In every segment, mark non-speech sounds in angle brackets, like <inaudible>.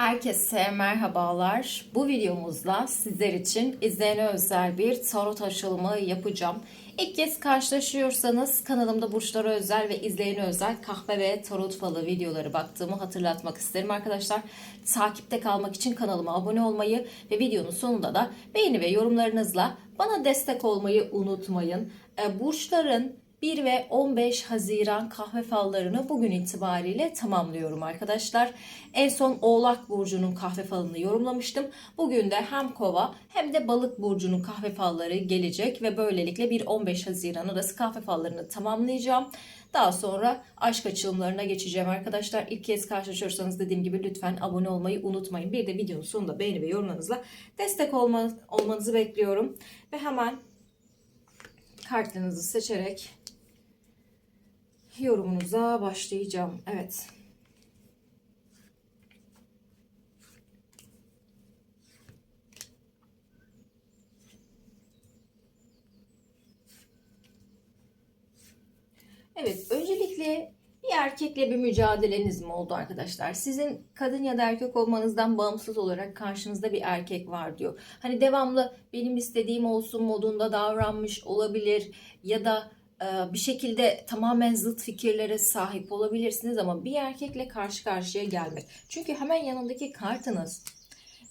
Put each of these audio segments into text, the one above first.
Herkese merhabalar. Bu videomuzda sizler için izleyene özel bir tarot açılımı yapacağım. İlk kez karşılaşıyorsanız kanalımda burçlara özel ve izleyene özel kahve ve tarot falı videoları baktığımı hatırlatmak isterim arkadaşlar. Takipte kalmak için kanalıma abone olmayı ve videonun sonunda da beğeni ve yorumlarınızla bana destek olmayı unutmayın. E, Burçların 1 ve 15 Haziran kahve fallarını bugün itibariyle tamamlıyorum arkadaşlar. En son Oğlak Burcu'nun kahve falını yorumlamıştım. Bugün de hem Kova hem de Balık Burcu'nun kahve falları gelecek ve böylelikle 1-15 Haziran arası kahve fallarını tamamlayacağım. Daha sonra aşk açılımlarına geçeceğim arkadaşlar. İlk kez karşılaşırsanız dediğim gibi lütfen abone olmayı unutmayın. Bir de videonun sonunda beğeni ve yorumlarınızla destek olma, olmanızı bekliyorum. Ve hemen kartlarınızı seçerek yorumunuza başlayacağım. Evet. Evet, öncelikle bir erkekle bir mücadeleniz mi oldu arkadaşlar? Sizin kadın ya da erkek olmanızdan bağımsız olarak karşınızda bir erkek var diyor. Hani devamlı benim istediğim olsun modunda davranmış olabilir ya da bir şekilde tamamen zıt fikirlere sahip olabilirsiniz ama bir erkekle karşı karşıya gelmek. Çünkü hemen yanındaki kartınız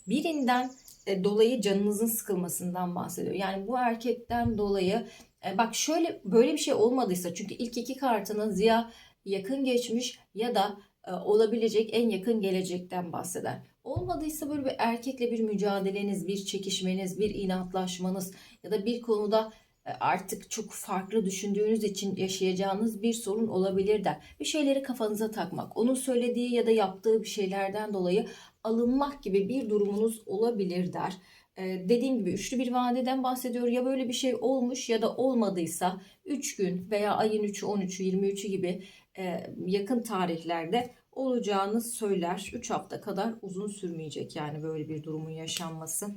birinden e, dolayı canınızın sıkılmasından bahsediyor. Yani bu erkekten dolayı e, bak şöyle böyle bir şey olmadıysa çünkü ilk iki kartınız ya yakın geçmiş ya da olabilecek en yakın gelecekten bahseder. Olmadıysa böyle bir erkekle bir mücadeleniz, bir çekişmeniz, bir inatlaşmanız ya da bir konuda e, artık çok farklı düşündüğünüz için yaşayacağınız bir sorun olabilir der. Bir şeyleri kafanıza takmak, onun söylediği ya da yaptığı bir şeylerden dolayı alınmak gibi bir durumunuz olabilir der. Ee, dediğim gibi üçlü bir vadeden bahsediyor. Ya böyle bir şey olmuş ya da olmadıysa 3 gün veya ayın 3'ü, 13'ü, 23'ü gibi e, yakın tarihlerde olacağını söyler. 3 hafta kadar uzun sürmeyecek yani böyle bir durumun yaşanması.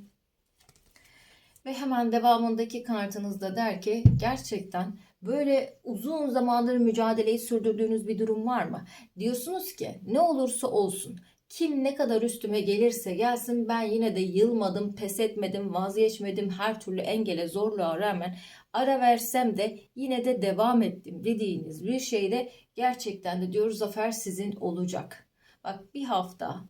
Ve hemen devamındaki kartınızda der ki gerçekten böyle uzun zamandır mücadeleyi sürdürdüğünüz bir durum var mı? Diyorsunuz ki ne olursa olsun kim ne kadar üstüme gelirse gelsin ben yine de yılmadım, pes etmedim, vazgeçmedim. Her türlü engele, zorluğa rağmen ara versem de yine de devam ettim dediğiniz bir şeyde gerçekten de diyor zafer sizin olacak. Bak bir hafta,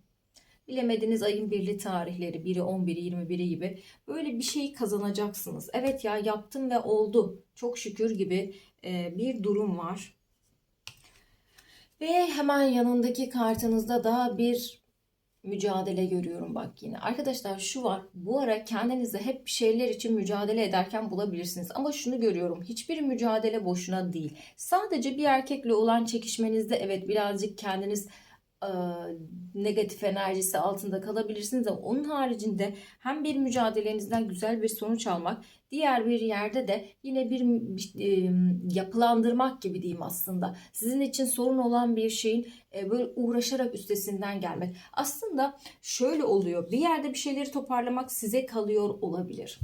Bilemediniz ayın birli tarihleri 1'i 11'i 21'i gibi böyle bir şey kazanacaksınız. Evet ya yaptım ve oldu çok şükür gibi e, bir durum var. Ve hemen yanındaki kartınızda da bir mücadele görüyorum bak yine. Arkadaşlar şu var. Bu ara kendinizi hep bir şeyler için mücadele ederken bulabilirsiniz. Ama şunu görüyorum. Hiçbir mücadele boşuna değil. Sadece bir erkekle olan çekişmenizde evet birazcık kendiniz negatif enerjisi altında kalabilirsiniz ama onun haricinde hem bir mücadelenizden güzel bir sonuç almak, diğer bir yerde de yine bir e, yapılandırmak gibi diyeyim aslında. Sizin için sorun olan bir şeyin e, böyle uğraşarak üstesinden gelmek. Aslında şöyle oluyor. Bir yerde bir şeyleri toparlamak size kalıyor olabilir.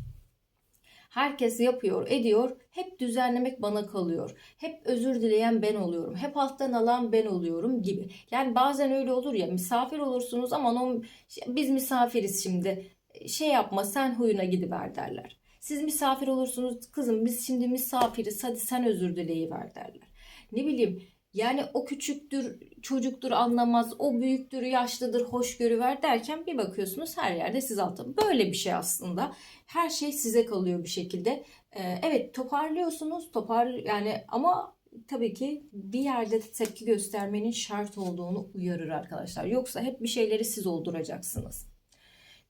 Herkes yapıyor, ediyor. Hep düzenlemek bana kalıyor. Hep özür dileyen ben oluyorum. Hep alttan alan ben oluyorum gibi. Yani bazen öyle olur ya misafir olursunuz ama o, biz misafiriz şimdi. Şey yapma sen huyuna gidiver derler. Siz misafir olursunuz kızım biz şimdi misafiriz hadi sen özür dileyiver derler. Ne bileyim yani o küçüktür, çocuktur anlamaz, o büyüktür, yaşlıdır, hoşgörü ver derken bir bakıyorsunuz her yerde siz altta. Böyle bir şey aslında. Her şey size kalıyor bir şekilde. Ee, evet toparlıyorsunuz, topar yani ama tabii ki bir yerde tepki göstermenin şart olduğunu uyarır arkadaşlar. Yoksa hep bir şeyleri siz olduracaksınız.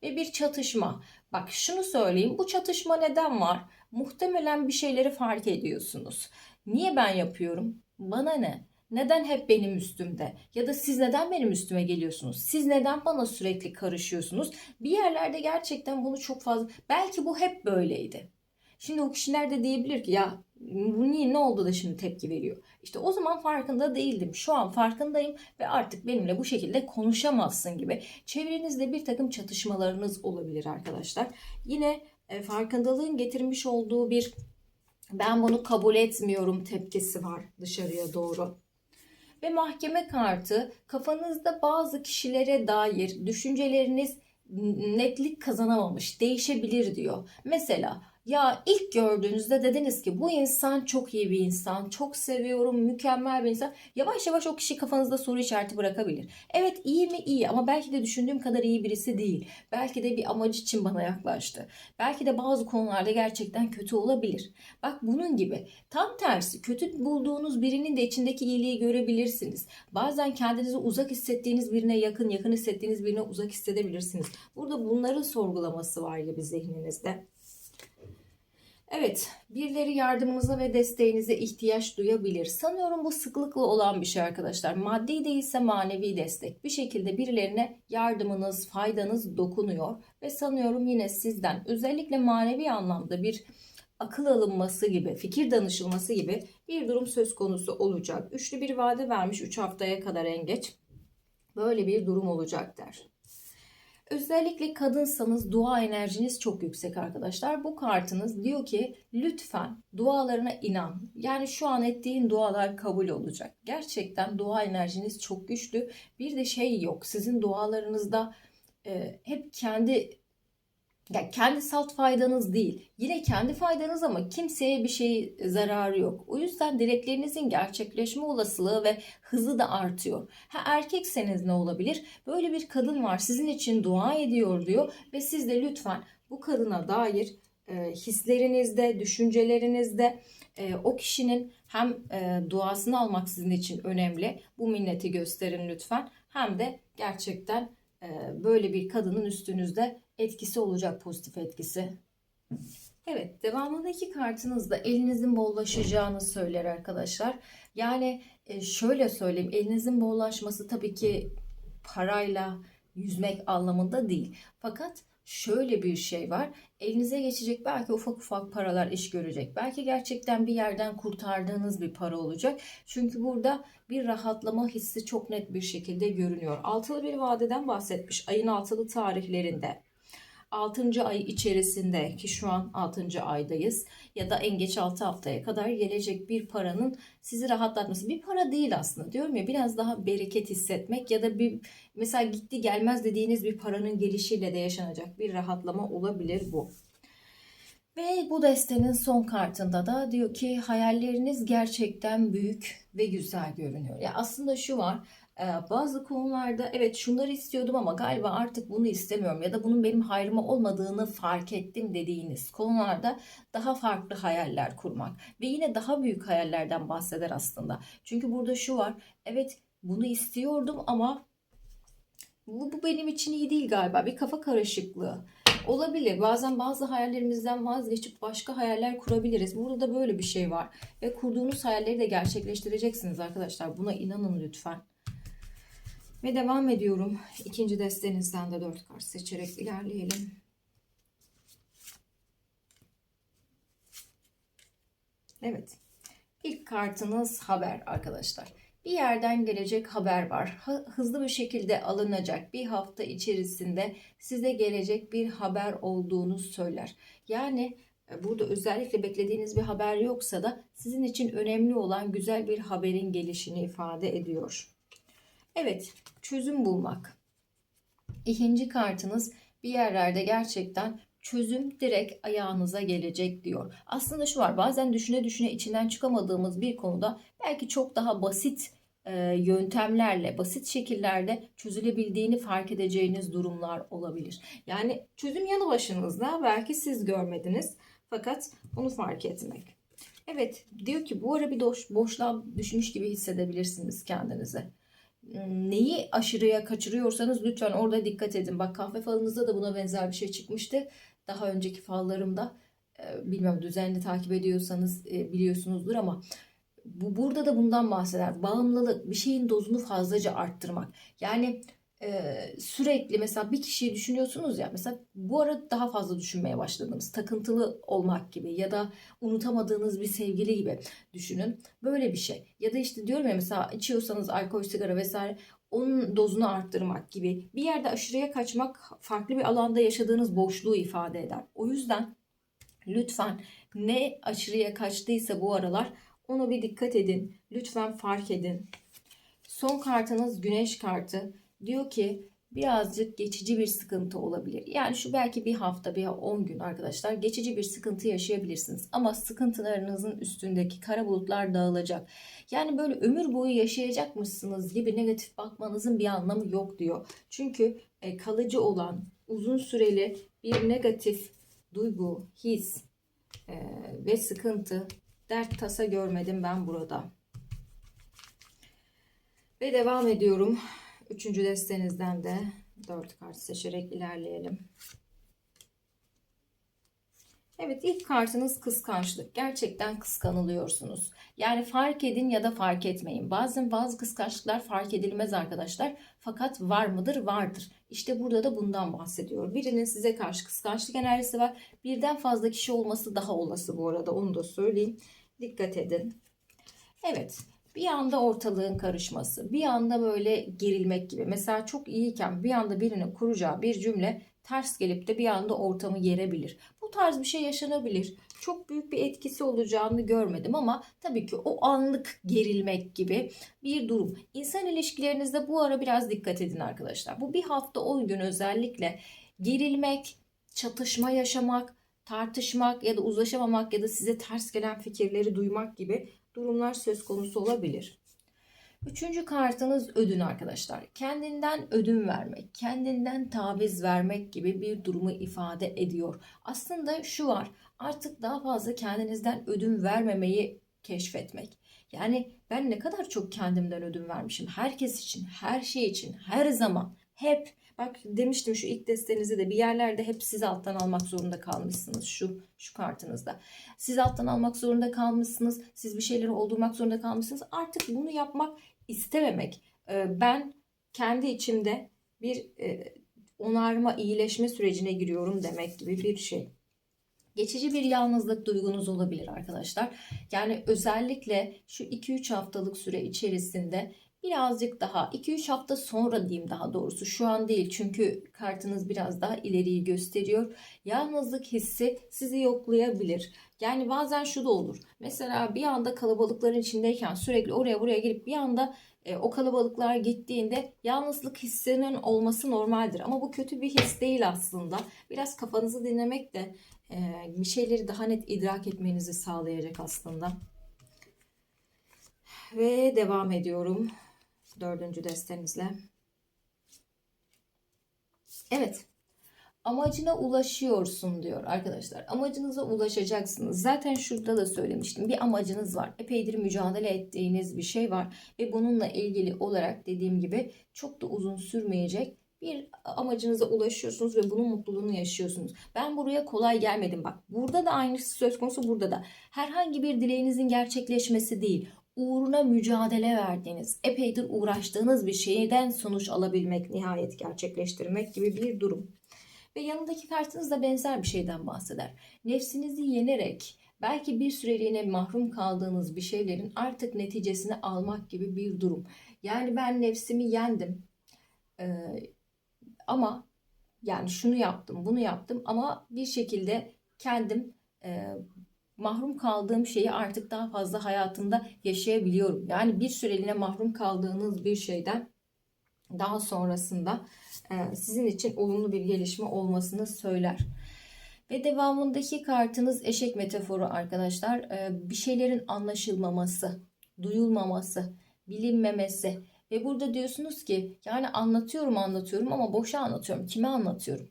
Ve bir çatışma. Bak şunu söyleyeyim. Bu çatışma neden var? Muhtemelen bir şeyleri fark ediyorsunuz. Niye ben yapıyorum? Bana ne? Neden hep benim üstümde? Ya da siz neden benim üstüme geliyorsunuz? Siz neden bana sürekli karışıyorsunuz? Bir yerlerde gerçekten bunu çok fazla... Belki bu hep böyleydi. Şimdi o kişiler de diyebilir ki ya bu niye ne oldu da şimdi tepki veriyor? İşte o zaman farkında değildim. Şu an farkındayım ve artık benimle bu şekilde konuşamazsın gibi. Çevrenizde bir takım çatışmalarınız olabilir arkadaşlar. Yine e, farkındalığın getirmiş olduğu bir ben bunu kabul etmiyorum tepkisi var dışarıya doğru. Ve mahkeme kartı kafanızda bazı kişilere dair düşünceleriniz netlik kazanamamış, değişebilir diyor. Mesela ya ilk gördüğünüzde dediniz ki bu insan çok iyi bir insan, çok seviyorum, mükemmel bir insan. Yavaş yavaş o kişi kafanızda soru işareti bırakabilir. Evet iyi mi iyi ama belki de düşündüğüm kadar iyi birisi değil. Belki de bir amacı için bana yaklaştı. Belki de bazı konularda gerçekten kötü olabilir. Bak bunun gibi tam tersi kötü bulduğunuz birinin de içindeki iyiliği görebilirsiniz. Bazen kendinizi uzak hissettiğiniz birine yakın, yakın hissettiğiniz birine uzak hissedebilirsiniz. Burada bunların sorgulaması var gibi zihninizde. Evet, birileri yardımınıza ve desteğinize ihtiyaç duyabilir. Sanıyorum bu sıklıkla olan bir şey arkadaşlar. Maddi değilse manevi destek. Bir şekilde birilerine yardımınız, faydanız dokunuyor. Ve sanıyorum yine sizden özellikle manevi anlamda bir akıl alınması gibi, fikir danışılması gibi bir durum söz konusu olacak. Üçlü bir vade vermiş 3 haftaya kadar en geç. Böyle bir durum olacak der. Özellikle kadınsanız dua enerjiniz çok yüksek arkadaşlar. Bu kartınız diyor ki lütfen dualarına inan. Yani şu an ettiğin dualar kabul olacak. Gerçekten dua enerjiniz çok güçlü. Bir de şey yok. Sizin dualarınızda e, hep kendi yani kendi salt faydanız değil. Yine kendi faydanız ama kimseye bir şey zararı yok. O yüzden dileklerinizin gerçekleşme olasılığı ve hızı da artıyor. Ha erkekseniz ne olabilir? Böyle bir kadın var sizin için dua ediyor diyor ve siz de lütfen bu kadına dair e, hislerinizde, düşüncelerinizde e, o kişinin hem e, duasını almak sizin için önemli. Bu minneti gösterin lütfen. Hem de gerçekten e, böyle bir kadının üstünüzde etkisi olacak pozitif etkisi. Evet devamındaki kartınız da elinizin bollaşacağını söyler arkadaşlar. Yani e, şöyle söyleyeyim elinizin bollaşması tabii ki parayla yüzmek anlamında değil. Fakat şöyle bir şey var. Elinize geçecek belki ufak ufak paralar iş görecek. Belki gerçekten bir yerden kurtardığınız bir para olacak. Çünkü burada bir rahatlama hissi çok net bir şekilde görünüyor. Altılı bir vadeden bahsetmiş ayın altılı tarihlerinde. 6. ay içerisinde ki şu an 6. aydayız ya da en geç 6 haftaya kadar gelecek bir paranın sizi rahatlatması. Bir para değil aslında diyorum ya biraz daha bereket hissetmek ya da bir mesela gitti gelmez dediğiniz bir paranın gelişiyle de yaşanacak bir rahatlama olabilir bu. Ve bu destenin son kartında da diyor ki hayalleriniz gerçekten büyük ve güzel görünüyor. Ya aslında şu var bazı konularda evet şunları istiyordum ama galiba artık bunu istemiyorum ya da bunun benim hayrıma olmadığını fark ettim dediğiniz konularda daha farklı hayaller kurmak ve yine daha büyük hayallerden bahseder aslında. Çünkü burada şu var evet bunu istiyordum ama bu, bu benim için iyi değil galiba bir kafa karışıklığı. Olabilir. Bazen bazı hayallerimizden vazgeçip başka hayaller kurabiliriz. Burada da böyle bir şey var. Ve kurduğunuz hayalleri de gerçekleştireceksiniz arkadaşlar. Buna inanın lütfen. Ve devam ediyorum. İkinci destenizden de 4 kart seçerek ilerleyelim. Evet. İlk kartınız haber arkadaşlar. Bir yerden gelecek haber var. Hızlı bir şekilde alınacak bir hafta içerisinde size gelecek bir haber olduğunu söyler. Yani e, burada özellikle beklediğiniz bir haber yoksa da sizin için önemli olan güzel bir haberin gelişini ifade ediyor. Evet, çözüm bulmak. İkinci kartınız bir yerlerde gerçekten çözüm direkt ayağınıza gelecek diyor. Aslında şu var bazen düşüne düşüne içinden çıkamadığımız bir konuda belki çok daha basit e, yöntemlerle, basit şekillerde çözülebildiğini fark edeceğiniz durumlar olabilir. Yani çözüm yanı başınızda belki siz görmediniz fakat onu fark etmek. Evet diyor ki bu ara bir boş, boşluğa düşmüş gibi hissedebilirsiniz kendinizi neyi aşırıya kaçırıyorsanız lütfen orada dikkat edin. Bak kahve falınızda da buna benzer bir şey çıkmıştı. Daha önceki fallarımda e, bilmiyorum düzenli takip ediyorsanız e, biliyorsunuzdur ama bu burada da bundan bahseder. Bağımlılık, bir şeyin dozunu fazlaca arttırmak. Yani e, sürekli mesela bir kişiyi düşünüyorsunuz ya mesela bu ara daha fazla düşünmeye başladığınız takıntılı olmak gibi ya da unutamadığınız bir sevgili gibi düşünün. Böyle bir şey. Ya da işte diyorum ya mesela içiyorsanız alkol sigara vesaire onun dozunu arttırmak gibi. Bir yerde aşırıya kaçmak farklı bir alanda yaşadığınız boşluğu ifade eder. O yüzden lütfen ne aşırıya kaçtıysa bu aralar ona bir dikkat edin. Lütfen fark edin. Son kartınız güneş kartı. Diyor ki birazcık geçici bir sıkıntı olabilir. Yani şu belki bir hafta veya 10 gün arkadaşlar geçici bir sıkıntı yaşayabilirsiniz. Ama sıkıntılarınızın üstündeki kara bulutlar dağılacak. Yani böyle ömür boyu yaşayacakmışsınız gibi negatif bakmanızın bir anlamı yok diyor. Çünkü e, kalıcı olan uzun süreli bir negatif duygu, his e, ve sıkıntı, dert tasa görmedim ben burada. Ve devam ediyorum. Üçüncü destenizden de dört kart seçerek ilerleyelim. Evet ilk kartınız kıskançlık. Gerçekten kıskanılıyorsunuz. Yani fark edin ya da fark etmeyin. Bazen bazı kıskançlıklar fark edilmez arkadaşlar. Fakat var mıdır? Vardır. İşte burada da bundan bahsediyor. Birinin size karşı kıskançlık enerjisi var. Birden fazla kişi olması daha olası bu arada. Onu da söyleyeyim. Dikkat edin. Evet. Bir anda ortalığın karışması, bir anda böyle gerilmek gibi. Mesela çok iyiyken bir anda birinin kuracağı bir cümle ters gelip de bir anda ortamı gerebilir. Bu tarz bir şey yaşanabilir. Çok büyük bir etkisi olacağını görmedim ama tabii ki o anlık gerilmek gibi bir durum. İnsan ilişkilerinizde bu ara biraz dikkat edin arkadaşlar. Bu bir hafta 10 gün özellikle gerilmek, çatışma yaşamak, tartışmak ya da uzlaşamamak ya da size ters gelen fikirleri duymak gibi durumlar söz konusu olabilir. Üçüncü kartınız ödün arkadaşlar. Kendinden ödün vermek, kendinden taviz vermek gibi bir durumu ifade ediyor. Aslında şu var, artık daha fazla kendinizden ödün vermemeyi keşfetmek. Yani ben ne kadar çok kendimden ödün vermişim. Herkes için, her şey için, her zaman, hep. Bak demiştim şu ilk destenizi de bir yerlerde hep siz alttan almak zorunda kalmışsınız şu şu kartınızda. Siz alttan almak zorunda kalmışsınız. Siz bir şeyleri oldurmak zorunda kalmışsınız. Artık bunu yapmak istememek. Ee, ben kendi içimde bir e, onarma, iyileşme sürecine giriyorum demek gibi bir şey. Geçici bir yalnızlık duygunuz olabilir arkadaşlar. Yani özellikle şu 2-3 haftalık süre içerisinde birazcık daha 2-3 hafta sonra diyeyim daha doğrusu şu an değil çünkü kartınız biraz daha ileriyi gösteriyor. Yalnızlık hissi sizi yoklayabilir. Yani bazen şu da olur. Mesela bir anda kalabalıkların içindeyken sürekli oraya buraya girip bir anda e, o kalabalıklar gittiğinde yalnızlık hissinin olması normaldir. Ama bu kötü bir his değil aslında. Biraz kafanızı dinlemek de e, bir şeyleri daha net idrak etmenizi sağlayacak aslında. Ve devam ediyorum dördüncü destemizle. Evet. Amacına ulaşıyorsun diyor arkadaşlar. Amacınıza ulaşacaksınız. Zaten şurada da söylemiştim. Bir amacınız var. Epeydir mücadele ettiğiniz bir şey var. Ve bununla ilgili olarak dediğim gibi çok da uzun sürmeyecek bir amacınıza ulaşıyorsunuz ve bunun mutluluğunu yaşıyorsunuz. Ben buraya kolay gelmedim bak. Burada da aynısı söz konusu burada da. Herhangi bir dileğinizin gerçekleşmesi değil uğruna mücadele verdiğiniz, epeydir uğraştığınız bir şeyden sonuç alabilmek, nihayet gerçekleştirmek gibi bir durum. Ve yanındaki kartınız da benzer bir şeyden bahseder. Nefsinizi yenerek belki bir süreliğine mahrum kaldığınız bir şeylerin artık neticesini almak gibi bir durum. Yani ben nefsimi yendim. Ee, ama yani şunu yaptım, bunu yaptım ama bir şekilde kendim e, mahrum kaldığım şeyi artık daha fazla hayatımda yaşayabiliyorum. Yani bir süreliğine mahrum kaldığınız bir şeyden daha sonrasında e, sizin için olumlu bir gelişme olmasını söyler. Ve devamındaki kartınız eşek metaforu arkadaşlar. E, bir şeylerin anlaşılmaması, duyulmaması, bilinmemesi. Ve burada diyorsunuz ki yani anlatıyorum anlatıyorum ama boşa anlatıyorum. Kime anlatıyorum?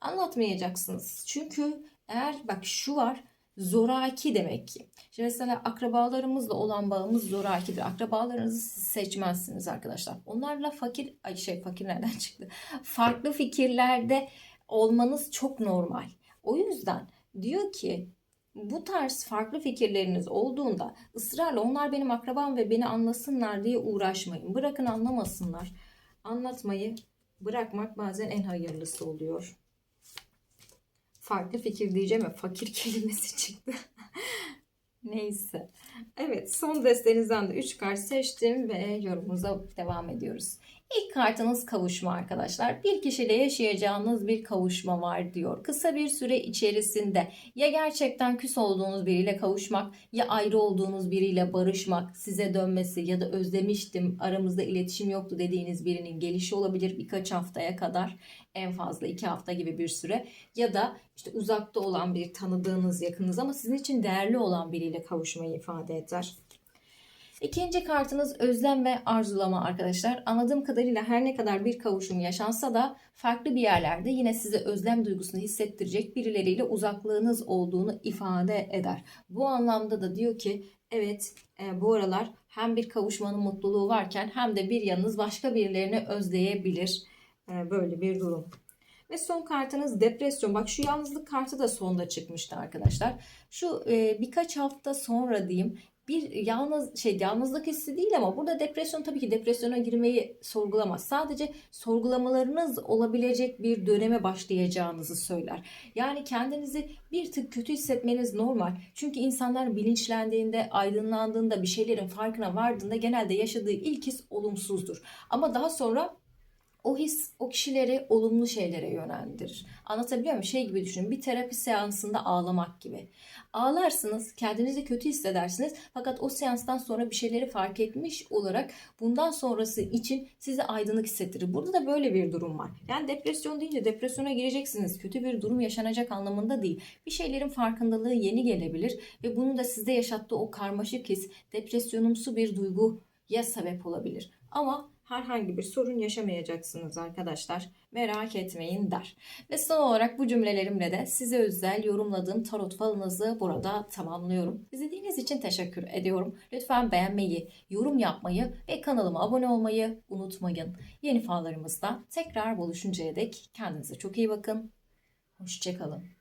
Anlatmayacaksınız. Çünkü eğer bak şu var zoraki demek ki. Şimdi mesela akrabalarımızla olan bağımız zorakidir. Akrabalarınızı siz seçmezsiniz arkadaşlar. Onlarla fakir, ay şey fakir nereden çıktı? Farklı fikirlerde olmanız çok normal. O yüzden diyor ki bu tarz farklı fikirleriniz olduğunda ısrarla onlar benim akrabam ve beni anlasınlar diye uğraşmayın. Bırakın anlamasınlar. Anlatmayı bırakmak bazen en hayırlısı oluyor farklı fikir diyeceğim ya fakir <laughs> kelimesi çıktı. Neyse. Evet son destenizden de 3 kart seçtim ve yorumumuza devam ediyoruz. İlk kartınız kavuşma arkadaşlar. Bir kişiyle yaşayacağınız bir kavuşma var diyor. Kısa bir süre içerisinde ya gerçekten küs olduğunuz biriyle kavuşmak ya ayrı olduğunuz biriyle barışmak, size dönmesi ya da özlemiştim aramızda iletişim yoktu dediğiniz birinin gelişi olabilir birkaç haftaya kadar en fazla iki hafta gibi bir süre ya da işte uzakta olan bir tanıdığınız yakınız ama sizin için değerli olan biriyle kavuşmayı ifade eder. İkinci kartınız özlem ve arzulama arkadaşlar. Anladığım kadarıyla her ne kadar bir kavuşum yaşansa da farklı bir yerlerde yine size özlem duygusunu hissettirecek birileriyle uzaklığınız olduğunu ifade eder. Bu anlamda da diyor ki evet e, bu aralar hem bir kavuşmanın mutluluğu varken hem de bir yanınız başka birilerini özleyebilir. E, böyle bir durum. Ve son kartınız depresyon. Bak şu yalnızlık kartı da sonda çıkmıştı arkadaşlar. Şu e, birkaç hafta sonra diyeyim bir yalnız şey yalnızlık hissi değil ama burada depresyon tabii ki depresyona girmeyi sorgulamaz. Sadece sorgulamalarınız olabilecek bir döneme başlayacağınızı söyler. Yani kendinizi bir tık kötü hissetmeniz normal. Çünkü insanlar bilinçlendiğinde, aydınlandığında, bir şeylerin farkına vardığında genelde yaşadığı ilk his olumsuzdur. Ama daha sonra o his o kişileri olumlu şeylere yönlendirir. Anlatabiliyor muyum? Şey gibi düşünün. Bir terapi seansında ağlamak gibi. Ağlarsınız, kendinizi kötü hissedersiniz. Fakat o seanstan sonra bir şeyleri fark etmiş olarak bundan sonrası için sizi aydınlık hissettirir. Burada da böyle bir durum var. Yani depresyon deyince depresyona gireceksiniz. Kötü bir durum yaşanacak anlamında değil. Bir şeylerin farkındalığı yeni gelebilir ve bunun da sizde yaşattığı o karmaşık his depresyonumsu bir duyguya sebep olabilir. Ama herhangi bir sorun yaşamayacaksınız arkadaşlar. Merak etmeyin der. Ve son olarak bu cümlelerimle de size özel yorumladığım tarot falınızı burada tamamlıyorum. İzlediğiniz için teşekkür ediyorum. Lütfen beğenmeyi, yorum yapmayı ve kanalıma abone olmayı unutmayın. Yeni fallarımızda tekrar buluşuncaya dek kendinize çok iyi bakın. Hoşçakalın.